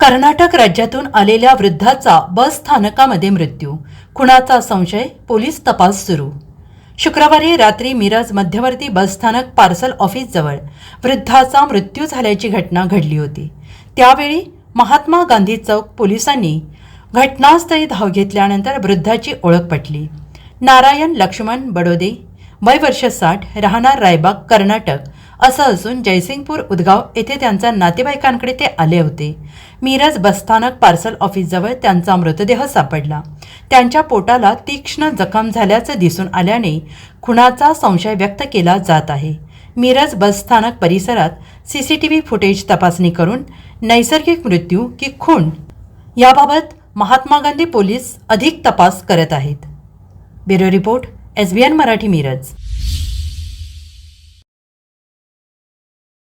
कर्नाटक राज्यातून आलेल्या वृद्धाचा बस स्थानकामध्ये मृत्यू. खुणाचा संशय पोलीस तपास सुरू. शुक्रवारी रात्री मिरज मध्यवर्ती बस स्थानक पार्सल ऑफिसजवळ वृद्धाचा मृत्यू झाल्याची घटना घडली होती. त्यावेळी महात्मा गांधी चौक पोलिसांनी घटनास्थळी धाव घेतल्यानंतर वृद्धाची ओळख पटली. नारायण लक्ष्मण बडोदे वय वर्ष साठ राहणार रायबाग कर्नाटक. असं असून जयसिंगपूर उदगाव येथे त्यांच्या नातेवाईकांकडे ते आले होते. मिरज बसस्थानक पार्सल ऑफिसजवळ त्यांचा मृतदेह सापडला. त्यांच्या पोटाला तीक्ष्ण जखम झाल्याचं दिसून आल्याने खुणाचा संशय व्यक्त केला जात आहे. मिरज बसस्थानक परिसरात C C T V footage तपासणी करून नैसर्गिक मृत्यू की खून याबाबत महात्मा गांधी पोलीस अधिक तपास करत आहेत. Bureau report S B N Marathi Miraj.